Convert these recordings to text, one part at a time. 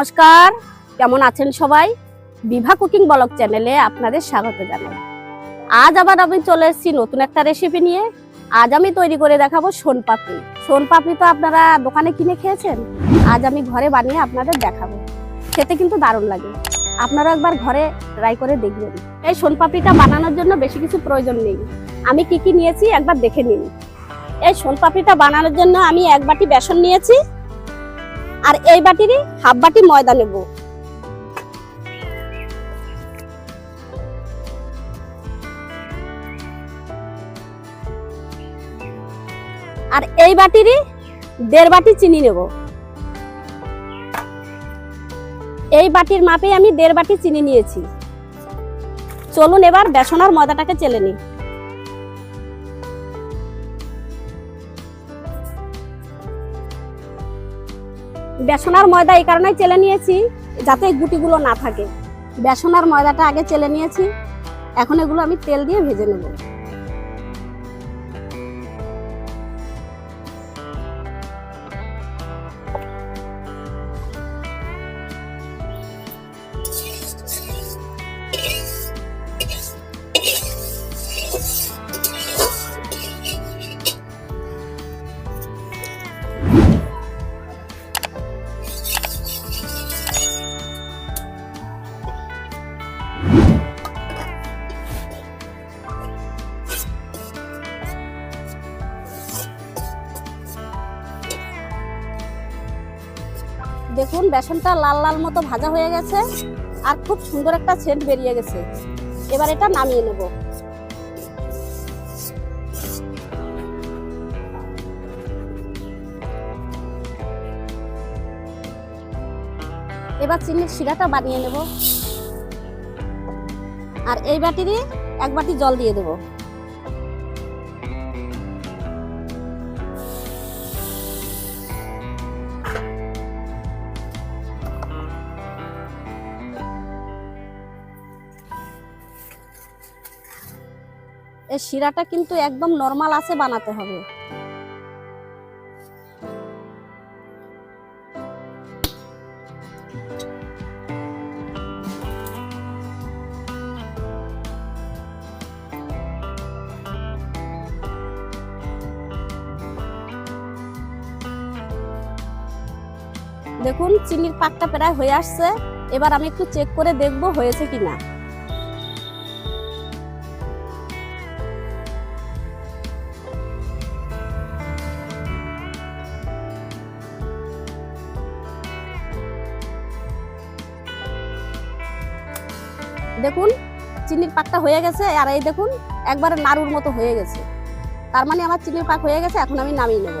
নমস্কার, কেমন আছেন সবাই? বিভা কুকিং ব্লগ চ্যানেলে আপনাদের স্বাগত জানাই। আজ আবার আমি চলে এসেছি নতুন একটা রেসিপি নিয়ে। আজ আমি তৈরি করে দেখাবো সোনপাপড়ি সোনপাপড়ি তো আপনারা দোকানে কিনে খেয়েছেন? আজ আমি ঘরে বানিয়ে আপনাদের দেখাবো। খেতে কিন্তু দারুণ লাগে। আপনারা একবার ঘরে ট্রাই করে দেখবেন। এই সোনপাপড়িটা বানানোর জন্য বেশি কিছু প্রয়োজন নেই। আমি কি কি নিয়েছি একবার দেখে নিন। এই সোনপাপড়িটা বানানোর জন্য আমি এক বাটি বেসন নিয়েছি। আর এই বাটিরই হাফ বাটি ময়দা নেব। আর এই বাটিরই দেড় বাটি চিনি নেব। এই বাটির মাপে আমি দেড় বাটি চিনি নিয়েছি। চলুন এবার বেসন আর ময়দাটাকে চেলে নিই। বেসন আর ময়দা এই কারণেই চেলে নিয়েছি, যাতে গুটিগুলো না থাকে। বেসনার ময়দাটা আগে চেলে নিয়েছি, এখন এগুলো আমি তেল দিয়ে ভেজে নেব। দেখুন, বেসনটা লাল লাল মতো ভাজা হয়ে গেছে আর খুব সুন্দর একটা সেন্ট বেরিয়ে গেছে। এবার এটা নামিয়ে নেব। এবার চিনির শিরাটা বানিয়ে নেব। আর এই বাটিরই এক বাটি জল দিয়ে দেবো। এই শিরাটা কিন্তু একদম নর্মাল আছে বানাতে হবে। দেখুন, চিনির পাকটা প্রায় হয়ে আসছে। এবার আমি একটু চেক করে দেখব হয়েছে কিনা। দেখুন, চিনির পাকটা হয়ে গেছে আর এই দেখুন, একবারে নাড়ুর মতো হয়ে গেছে। তার মানে আমার চিনির পাক হয়ে গেছে, এখন আমি নামিয়ে নেব।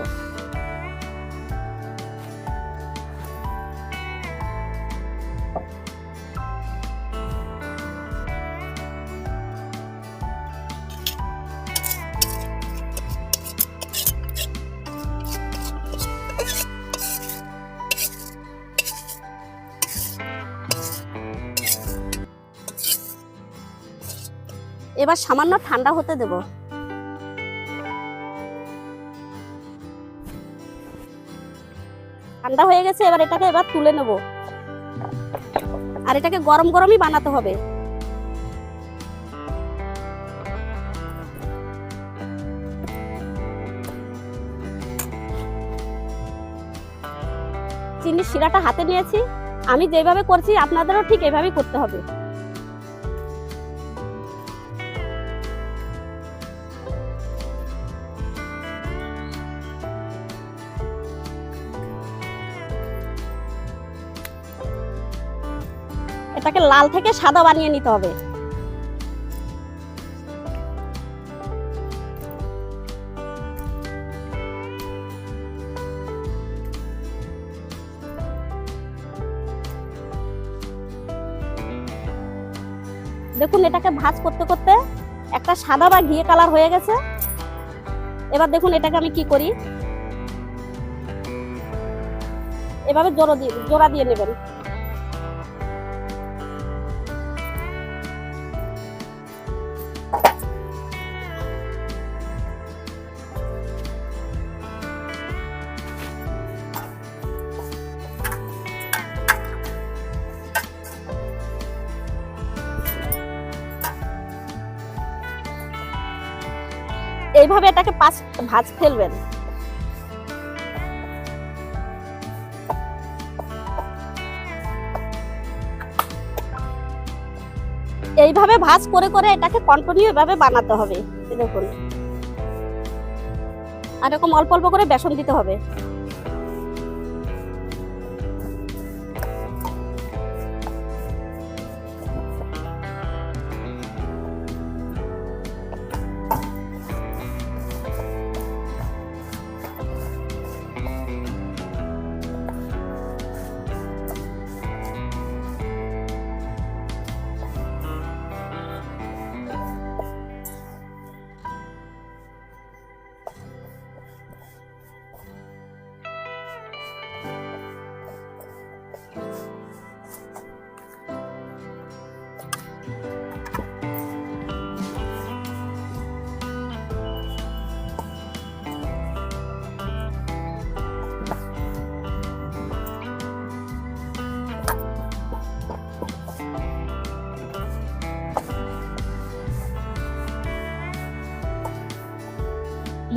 এবার সামান্য ঠান্ডা হতে দেব। ঠান্ডা হয়ে গেছে, এবার এটাকে এবার তুলে নেব। আর এটাকে গরম গরমই বানাতে হবে। চিনির শিরাটা হাতে নিয়েছি। আমি যেভাবে করছি, আপনাদেরও ঠিক এভাবেই করতে হবে। এটাকে লাল থেকে সাদা বানিয়ে নিতে হবে। দেখুন, এটাকে ভাজ করতে করতে একটা সাদা বা ঘিয়ে কালার হয়ে গেছে। এবার দেখুন, এটাকে আমি কি করি? এভাবে জোড়া দিয়ে জোড়া দিয়ে নেবেন। এইভাবে এটাকে পাঁচ ভাজ ফেলবেন। এইভাবে ভাজ করে করে এটাকে কন্টিনিউ এভাবে বানাতে হবে। দেখুন। আর এরকম অল্প অল্প করে বেসন দিতে হবে।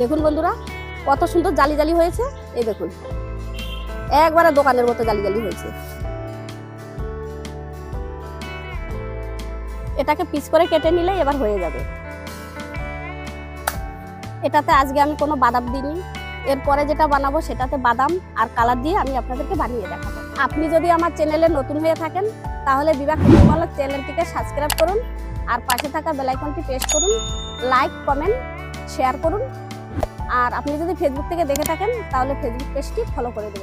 দেখুন বন্ধুরা, কত সুন্দর জালি জালি হয়েছে। এই দেখুন, একবারে দোকানের মতো জালি জালি হয়েছে। এটাকে পিস করে কেটে নিলে এবার হয়ে যাবে। এটাতে আজকে আমি কোনো বাদাম দিইনি। এরপরে যেটা বানাবো সেটাতে বাদাম আর কালার দিয়ে আমি আপনাদেরকে বানিয়ে দেখাবো। আপনি যদি আমার চ্যানেলে নতুন হয়ে থাকেন, তাহলে বিবাহ কুটুম্বালক চ্যানেলটিকে সাবস্ক্রাইব করুন আর পাশে থাকা বেলাইকনটি প্রেস করুন লাইক কমেন্ট শেয়ার করুন। আর আপনি যদি ফেসবুক থেকে দেখে থাকেন তাহলে ফেসবুক পেজটি ফলো করে দেবেন।